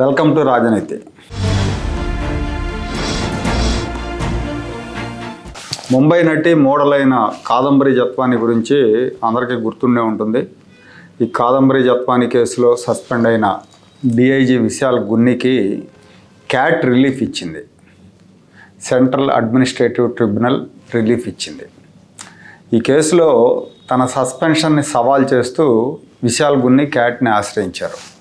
Welcome to రాజనీతి. ముంబై నటి మోడలైన కాదంబరి జత్వాని గురించి అందరికీ గుర్తుండే ఉంటుంది. ఈ కాదంబరి జత్వాని కేసులో సస్పెండ్ అయిన డిఐజీ విశాల్ గున్నికి క్యాట్ రిలీఫ్ ఇచ్చింది. సెంట్రల్ అడ్మినిస్ట్రేటివ్ ట్రిబ్యునల్ రిలీఫ్ ఇచ్చింది. ఈ కేసులో తన సస్పెన్షన్ని సవాల్ చేస్తూ విశాల్ గున్ని క్యాట్ని ఆశ్రయించారు.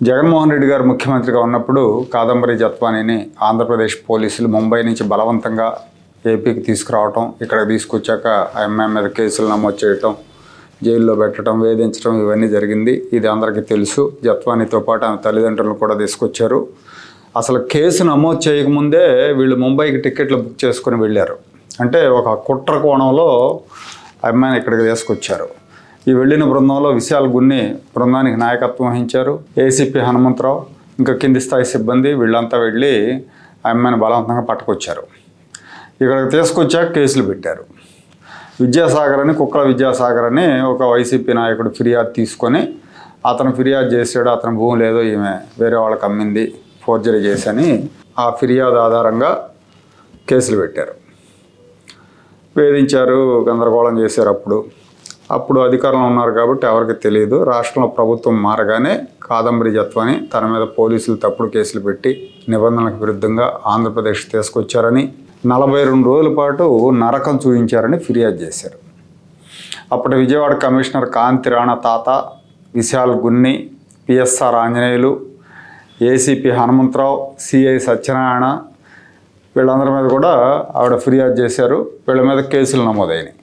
జగన్మోహన్ రెడ్డి గారు ముఖ్యమంత్రిగా ఉన్నప్పుడు కాదంబరి జత్వానీని ఆంధ్రప్రదేశ్ పోలీసులు ముంబై నుంచి బలవంతంగా ఏపీకి తీసుకురావటం ఇక్కడికి తీసుకొచ్చాక ఆ అమ్మాయి మీద కేసులు నమోదు చేయటం జైల్లో పెట్టడం వేధించడం ఇవన్నీ జరిగింది. ఇది అందరికీ తెలుసు. జత్వానీతో పాటు ఆమె తల్లిదండ్రులను కూడా తీసుకొచ్చారు. అసలు కేసు నమోదు చేయకముందే వీళ్ళు ముంబైకి టికెట్లు బుక్ చేసుకుని వెళ్ళారు. అంటే ఒక కుట్ర కోణంలో ఆ అమ్మాయిని ఇక్కడికి తీసుకొచ్చారు. ఈ వెళ్ళిన బృందంలో విశాల్ గున్ని బృందానికి నాయకత్వం వహించారు. ఏసీపీ హనుమంతరావు ఇంకా కింది స్థాయి సిబ్బంది వీళ్ళంతా వెళ్ళి ఆ అమ్మాయిని బలవంతంగా పట్టుకొచ్చారు. ఇక్కడికి తీసుకొచ్చాక కేసులు పెట్టారు. విద్యాసాగర్ అని కుక్కల విద్యాసాగర్ అని ఒక వైసీపీ నాయకుడు ఫిర్యాదు తీసుకొని అతను ఫిర్యాదు చేసాడు అతను భూమి లేదో ఈమె వేరే వాళ్ళకి అమ్మింది ఫోర్జరీ చేసని ఆ ఫిర్యాదు ఆధారంగా కేసులు పెట్టారు. వేధించారు గందరగోళం చేశారు అప్పుడు. అప్పుడు అధికారంలో ఉన్నారు కాబట్టి ఎవరికి తెలియదు. రాష్ట్రంలో ప్రభుత్వం మారగానే కాదంబరి జత్వాని తన మీద పోలీసులు తప్పుడు కేసులు పెట్టి నిబంధనలకు విరుద్ధంగా ఆంధ్రప్రదేశ్ తీసుకొచ్చారని నలభై రెండు రోజుల పాటు నరకం చూపించారని ఫిర్యాదు చేశారు. అప్పటి Vijayawada commissioner Kanti Rana Tata Vishal Gunni PSR Anjaneyulu ACP Hanumantharao CI Satyanarayana వీళ్ళందరి మీద కూడా ఆవిడ ఫిర్యాదు చేశారు. వీళ్ళ మీద కేసులు నమోదైనాయి.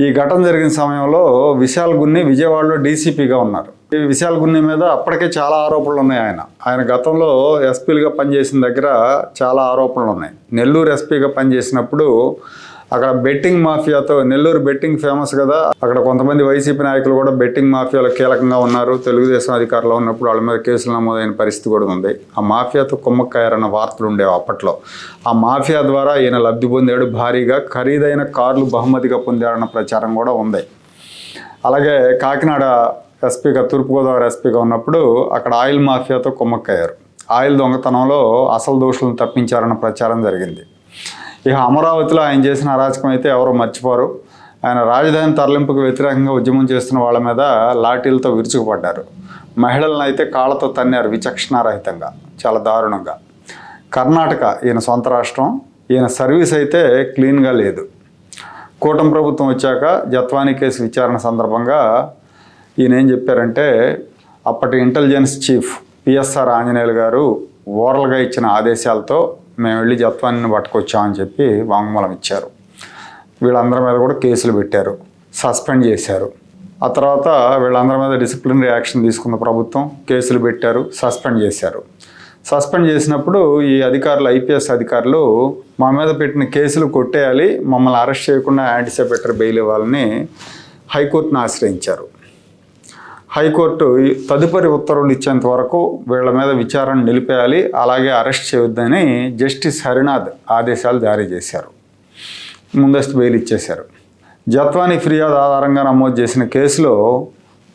ఈ ఘటన జరిగిన సమయంలో విశాల్ గున్ని విజయవాడలో డీసీపీగా ఉన్నారు. ఈ విశాల్ గున్ని మీద అప్పటికే చాలా ఆరోపణలు ఉన్నాయి ఆయన. ఆయన గతంలో ఎస్పీలుగా పనిచేసిన దగ్గర చాలా ఆరోపణలు ఉన్నాయి. నెల్లూరు ఎస్పీగా పనిచేసినప్పుడు అక్కడ బెట్టింగ్ మాఫియాతో నెల్లూరు బెట్టింగ్ ఫేమస్ కదా. అక్కడ కొంతమంది వైసీపీ నాయకులు కూడా బెట్టింగ్ మాఫియాలో కీలకంగా ఉన్నారు. తెలుగుదేశం అధికారంలో ఉన్నప్పుడు వాళ్ళ మీద కేసులు నమోదైన పరిస్థితి కూడా ఉంది. ఆ మాఫియాతో కుమ్మక్కయ్యారన్న వార్తలు ఉండేవి అప్పట్లో. ఆ మాఫియా ద్వారా ఈయన లబ్ధి పొందాడు భారీగా. ఖరీదైన కార్లు బహుమతిగా పొందాడన్న ప్రచారం కూడా ఉంది. అలాగే కాకినాడ ఎస్పీగా తూర్పుగోదావరి ఎస్పీగా ఉన్నప్పుడు అక్కడ ఆయిల్ మాఫియాతో కుమ్మక్కయ్యారు ఆయిల్ దొంగతనంలో అసలు దోషులను తప్పించారన్న ప్రచారం జరిగింది. ఇక అమరావతిలో ఆయన చేసిన అరాచకం అయితే ఎవరో మర్చిపోరు. ఆయన రాజధాని తరలింపుకు వ్యతిరేకంగా ఉద్యమం చేస్తున్న వాళ్ళ మీద లాఠీలతో విరుచుకుపడ్డారు. మహిళలను అయితే కాళ్ళతో తన్నారు విచక్షణారహితంగా. చాలా దారుణంగా. కర్ణాటక ఈయన సొంత రాష్ట్రం. ఈయన సర్వీస్ అయితే క్లీన్గా లేదు. కూటమి ప్రభుత్వం వచ్చాక జత్వానీ కేసు విచారణ సందర్భంగా ఈయన ఏం చెప్పారంటే అప్పటి ఇంటెలిజెన్స్ చీఫ్ పిఎస్ఆర్ ఆంజనేయులు గారు ఓరల్గా ఇచ్చిన ఆదేశాలతో మేము వెళ్ళి జత్వానీని పట్టుకొచ్చామని చెప్పి వాంగ్మూలం ఇచ్చారు. వీళ్ళందరి మీద కూడా కేసులు పెట్టారు. సస్పెండ్ చేశారు. ఆ తర్వాత వీళ్ళందరి మీద డిసిప్లిన్ రియాక్షన్ తీసుకున్న ప్రభుత్వం కేసులు పెట్టారు సస్పెండ్ చేశారు. సస్పెండ్ చేసినప్పుడు ఈ అధికారులు ఐపీఎస్ అధికారులు మా మీద పెట్టిన కేసులు కొట్టేయాలి మమ్మల్ని అరెస్ట్ చేయకుండా యాంటీసెపెటర్ బెయిల్ ఇవ్వాలని హైకోర్టును ఆశ్రయించారు. హైకోర్టు తదుపరి ఉత్తర్వులు ఇచ్చేంత వరకు వీళ్ళ మీద విచారణ నిలిపేయాలి అలాగే అరెస్ట్ చేయొద్దని జస్టిస్ హరినాథ్ ఆదేశాలు జారీ చేశారు. ముందస్తు బెయిల్ ఇచ్చేశారు. జత్వానీ ఫిర్యాదు ఆధారంగా నమోదు చేసిన కేసులో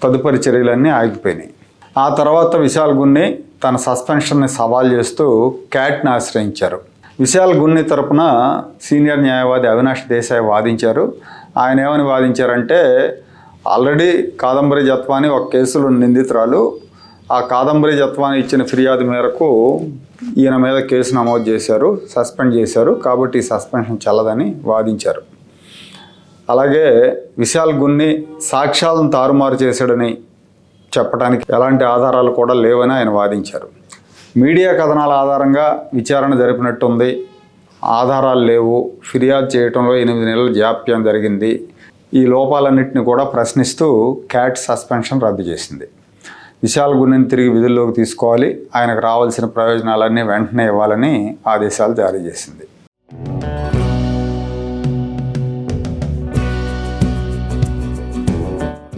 తదుపరి చర్యలన్నీ ఆగిపోయినాయి. ఆ తర్వాత విశాల్ గున్ని తన సస్పెన్షన్ని సవాల్ చేస్తూ క్యాట్ని ఆశ్రయించారు. విశాల్ గున్ని తరపున సీనియర్ న్యాయవాది అవినాష్ దేశాయ్ వాదించారు. ఆయన ఏమని వాదించారంటే ఆల్రెడీ కాదంబరి జత్వాని ఒక కేసులో నిందితురాలు. ఆ కాదంబరి జత్వాని ఇచ్చిన ఫిర్యాదు మేరకు ఈయన మీద కేసు నమోదు చేశారు సస్పెండ్ చేశారు. కాబట్టి ఈ సస్పెన్షన్ చల్లదని వాదించారు. అలాగే విశాల్ గున్ని సాక్ష్యాలను తారుమారు చేశాడని చెప్పడానికి ఎలాంటి ఆధారాలు కూడా లేవని ఆయన వాదించారు. మీడియా కథనాల ఆధారంగా విచారణ జరిపినట్టుంది. ఆధారాలు లేవు. ఫిర్యాదు చేయడంలో ఎనిమిది నెలల జాప్యం జరిగింది. ఈ లోపాలన్నింటిని కూడా ప్రశ్నిస్తూ క్యాట్ సస్పెన్షన్ రద్దు చేసింది. విశాల్ గున్నిని తిరిగి విధుల్లోకి తీసుకోవాలి. ఆయనకు రావాల్సిన ప్రయోజనాలన్నీ వెంటనే ఇవ్వాలని ఆదేశాలు జారీ చేసింది.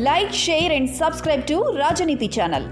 Like share and subscribe to Rajaneeti channel